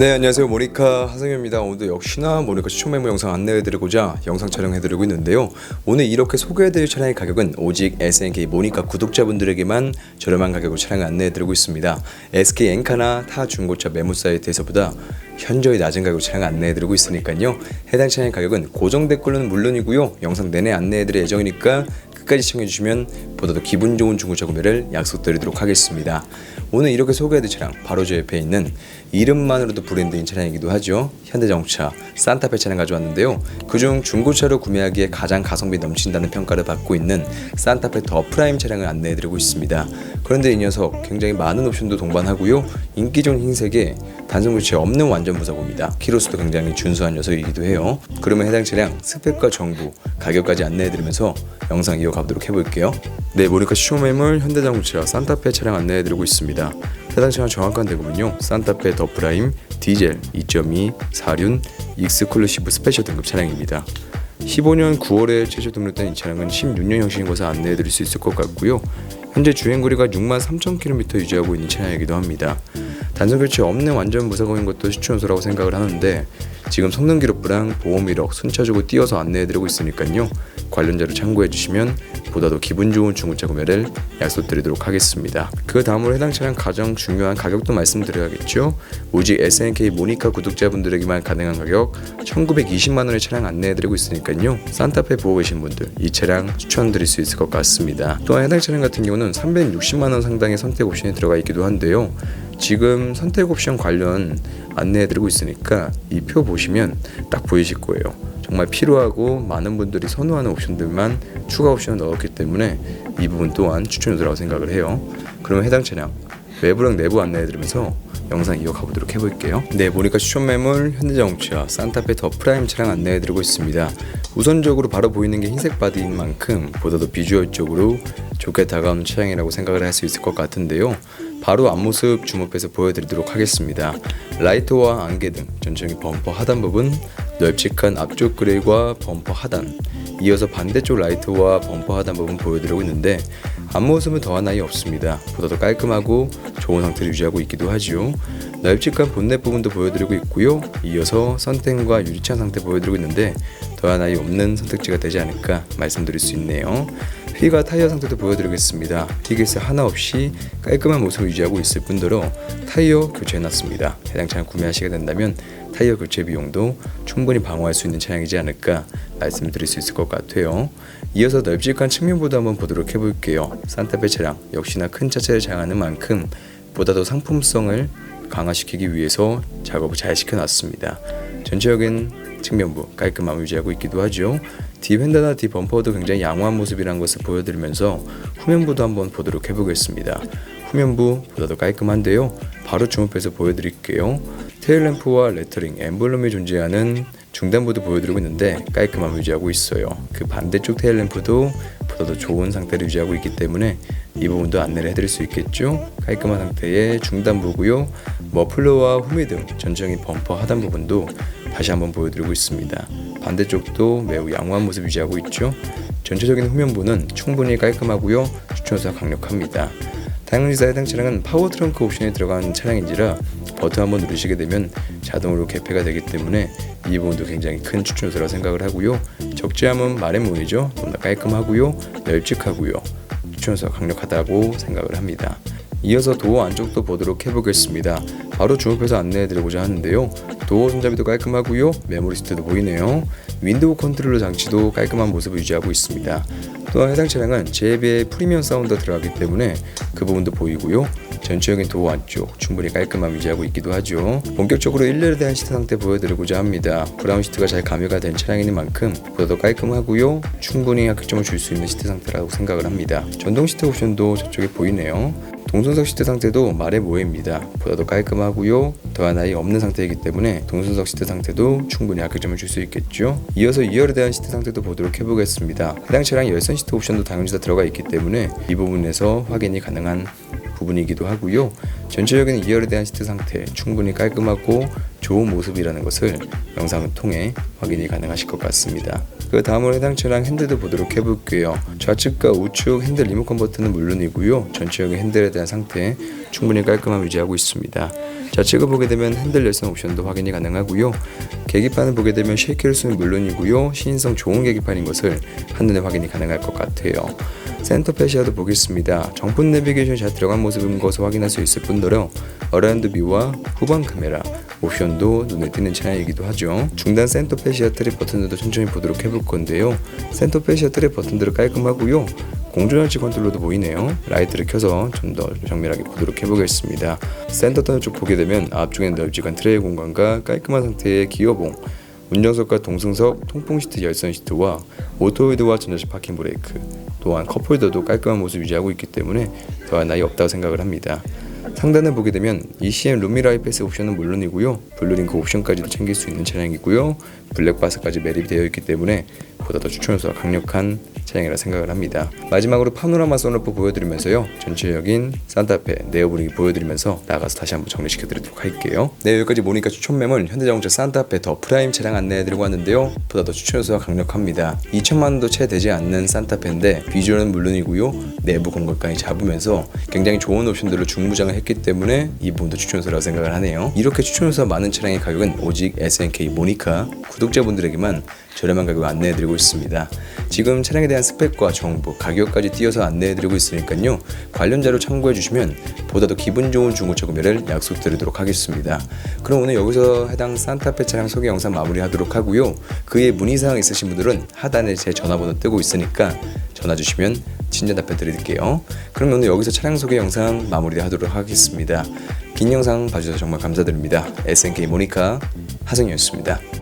네 안녕하세요. 모니카 하성현입니다. 오늘도 역시나 모니카 추천 메모 영상 안내해드리고자 영상 촬영해드리고 있는데요. 오늘 이렇게 소개해드릴 차량의 가격은 오직 SNK 모니카 구독자분들에게만 저렴한 가격으로 차량을 안내해드리고 있습니다. SK 엔카나 타 중고차 매물 사이트에서보다 현저히 낮은 가격으로 차량을 안내해드리고 있으니까요. 해당 차량의 가격은 고정 댓글로는 물론이고요. 영상 내내 안내해드릴 예정이니까 끝까지 시청해주시면 보다도 기분 좋은 중고차 구매를 약속드리도록 하겠습니다. 오늘 이렇게 소개해드릴 차량 바로 저 옆에 있는 이름만으로도 브랜드인 차량이기도 하죠. 현대자동차 산타페 차량 가져왔는데요. 그중 중고차로 구매하기에 가장 가성비 넘친다는 평가를 받고 있는 산타페 더 프라임 차량을 안내해드리고 있습니다. 그런데 이 녀석 굉장히 많은 옵션도 동반하고요. 인기 좋은 흰색에 단순 교체 없는 완전 무사고입니다. 키로수도 굉장히 준수한 녀석이기도 해요. 그러면 해당 차량 스펙과 정보, 가격까지 안내해드리면서 영상 이어가도록 해볼게요. 네, 모니카 시초매물 현대자동차 산타페 차량 안내해드리고 있습니다. 해당 차량 정확한 대금은요. 산타페 더 프라임 디젤 2.2 4륜 익스클루시브 스페셜 등급 차량입니다. 15년 9월에 최초 등록된 이 차량은 16년 형식인 것을 안내해드릴 수 있을 것 같고요. 현재 주행거리가 6만 3천 km 유지하고 있는 차량이기도 합니다. 단순 교체 없는 완전 무사고인 것도 시추연소라고 생각을 하는데 지금 성능 기록부랑 보험 이력 순차적으로 띄어서 안내해드리고 있으니까요. 관련 자료 참고해 주시면 보다도 기분 좋은 중고차 구매를 약속드리도록 하겠습니다. 그 다음으로 해당 차량 가장 중요한 가격도 말씀드려야겠죠. 오직 SNK 모니카 구독자분들에게만 가능한 가격 1920만 원의 차량 안내해드리고 있으니까요. 산타페 보고 계신 분들 이 차량 추천드릴 수 있을 것 같습니다. 또한 해당 차량 같은 경우는 360만 원 상당의 선택 옵션이 들어가 있기도 한데요. 지금 선택 옵션 관련 안내해드리고 있으니까 이 표 보시면 딱 보이실 거예요. 정말 필요하고 많은 분들이 선호하는 옵션들만 추가 옵션을 넣었기 때문에 이 부분 또한 추천 요소라고 생각을 해요. 그러면 해당 차량 외부랑 내부 안내해드리면서 영상 이어가 보도록 해볼게요. 네, 보니까 추천 매물 현대자동차 산타페 더 프라임 차량 안내해드리고 있습니다. 우선적으로 바로 보이는 게 흰색 바디인 만큼 보다도 비주얼적으로 좋게 다가오는 차량이라고 생각을 할 수 있을 것 같은데요. 바로 앞모습 주목해서 보여드리도록 하겠습니다. 라이트와 안개 등, 전체적인 범퍼 하단 부분, 널찍한 앞쪽 그릴과 범퍼 하단, 이어서 반대쪽 라이트와 범퍼 하단 부분 보여드리고 있는데 앞모습은 더한 나위 없습니다. 보다도 깔끔하고 좋은 상태를 유지하고 있기도 하지요. 널찍한 본넷 부분도 보여드리고 있고요. 이어서 선택과 유리창 상태 보여드리고 있는데 더한 나위 없는 선택지가 되지 않을까 말씀드릴 수 있네요. 휠과 타이어 상태도 보여드리겠습니다. 티켓스 하나 없이 깔끔한 모습을 유지하고 있을 뿐더러 타이어 교체해놨습니다. 해당 차량 구매하시게 된다면 타이어 교체 비용도 충분히 방어할 수 있는 차량이지 않을까 말씀드릴 수 있을 것 같아요. 이어서 널찍한 측면보도 한번 보도록 해볼게요. 산타페 차량 역시나 큰 차체를 자랑하는 만큼 보다도 상품성을 강화시키기 위해서 작업을 잘 시켜놨습니다. 전체적인 측면부 깔끔함을 유지하고 있기도 하죠. 뒤 휀다나 뒤 범퍼도 굉장히 양호한 모습이라는 것을 보여드리면서 후면부도 한번 보도록 해보겠습니다. 후면부 보다도 깔끔한데요. 바로 주목해서 보여드릴게요. 테일램프와 레터링, 엠블럼이 존재하는 중단부도 보여드리고 있는데 깔끔함을 유지하고 있어요. 그 반대쪽 테일램프도 보다도 좋은 상태를 유지하고 있기 때문에 이 부분도 안내를 해드릴 수 있겠죠. 깔끔한 상태의 중단부고요. 머플러와 후미 등 전체적인 범퍼 하단 부분도 다시 한번 보여드리고 있습니다. 반대쪽도 매우 양호한 모습 유지하고 있죠. 전체적인 후면부는 충분히 깔끔하고요. 추천사 강력합니다. 다양리사 해당 차량은 파워 트렁크 옵션이 들어간 차량인지라 버튼 한번 누르시게 되면 자동으로 개폐가 되기 때문에 이 부분도 굉장히 큰 추천 요소라고 생각을 하고요. 적재함은 마레문이죠. 너무나 깔끔하고요. 널찍하고요. 추천 요소가 강력하다고 생각을 합니다. 이어서 도어 안쪽도 보도록 해보겠습니다. 바로 주목해서 안내해드리고자 하는데요. 도어 손잡이도 깔끔하고요. 메모리 시트도 보이네요. 윈도우 컨트롤러 장치도 깔끔한 모습을 유지하고 있습니다. 또한 해당 차량은 제에 비해 프리미엄 사운드가 들어가기 때문에 그 부분도 보이고요. 전체적인 도어 안쪽 충분히 깔끔함 유지하고 있기도 하죠. 본격적으로 1열에 대한 시트 상태 보여드리고자 합니다. 브라운 시트가 잘 가미가 된 차량인 만큼 보다도 깔끔하고요. 충분히 합격점을 줄 수 있는 시트 상태라고 생각을 합니다. 전동 시트 옵션도 저쪽에 보이네요. 동순석 시트 상태도 말의 모해입니다. 보다도 깔끔하고요. 더한 나위 없는 상태이기 때문에 동순석 시트 상태도 충분히 합격점을 줄 수 있겠죠. 이어서 2열에 대한 시트 상태도 보도록 해보겠습니다. 해당 차량 열선 시트 옵션도 당연히 다 들어가 있기 때문에 이 부분에서 확인이 가능한 부분이기도 하고요. 전체적인 2열에 대한 시트 상태 충분히 깔끔하고 좋은 모습이라는 것을 영상을 통해 확인이 가능하실 것 같습니다. 그 다음으로 해당 차량 핸들도 보도록 해볼게요. 좌측과 우측 핸들 리모컨 버튼은 물론이고요. 전체적인 핸들에 대한 상태 충분히 깔끔함 유지하고 있습니다. 좌측을 보게 되면 핸들 열선 옵션도 확인이 가능하고요. 계기판을 보게 되면 쉐이크를 쓰는 물론이고요. 시인성 좋은 계기판인 것을 한눈에 확인이 가능할 것 같아요. 센터 패시아도 보겠습니다. 정품 내비게이션이 잘 들어간 모습인 것을 확인할 수 있을 뿐더러 어라운드 뷰와 후방 카메라, 옵션도 눈에 띄는 차량이기도 하죠. 중단 센터 패시아 트립 버튼들도 천천히 보도록 해볼 건데요. 센터 패시아 트립 버튼들은 깔끔하고요. 공조절지 컨트롤도 보이네요. 라이트를 켜서 좀 더 정밀하게 보도록 해보겠습니다. 센터 터널 쪽 보게 되면 앞쪽에는 널찍한 트레이 공간과 깔끔한 상태의 기어봉, 운전석과 동승석, 통풍 시트 열선 시트와 오토홀드와 전자식 파킹 브레이크, 또한 컵홀더도 깔끔한 모습 유지하고 있기 때문에 더할 나위 없다고 생각을 합니다. 상단을 보게 되면 ECM 루미라이 패스 옵션은 물론이고요. 블루링크 옵션까지도 챙길 수 있는 차량이고요. 블랙바스까지 매립이 되어 있기 때문에 보다 더 추천 요소가 강력한 차량이라 생각을 합니다. 마지막으로 파노라마 선루프 보여드리면서요. 전체적인 산타페 내어 분위기 보여드리면서 나가서 다시 한번 정리시켜드리도록 할게요. 네 여기까지 모니까 추천 매물 현대자동차 산타페 더 프라임 차량 안내해드리고 왔는데요. 보다 더 추천 요소가 강력합니다. 2천만 원도 채 되지 않는 산타페인데 비주얼은 물론이고요. 내부 공간까지 잡으면서 굉장히 좋은 옵션들로 중무장을 했기 때문에 이 부분도 추천 요소라고 생각을 하네요. 이렇게 추천 요소가 많은 차량의 가격은 오직 SNK 모니카 구독자분들에게만 저렴한 가격 안내해드리고 있습니다. 지금 차량에 대한 스펙과 정보, 가격까지 띄어서 안내해드리고 있으니까요. 관련 자료 참고해주시면 보다 더 기분 좋은 중고차 구매를 약속드리도록 하겠습니다. 그럼 오늘 여기서 해당 산타페 차량 소개 영상 마무리하도록 하고요. 그에 문의사항 있으신 분들은 하단에 제 전화번호 뜨고 있으니까 전화 주시면 친절 답변 드릴게요. 그럼 오늘 여기서 차량 소개 영상 마무리하도록 하겠습니다. 긴 영상 봐주셔서 정말 감사드립니다. SNK 모니카 하승이었습니다.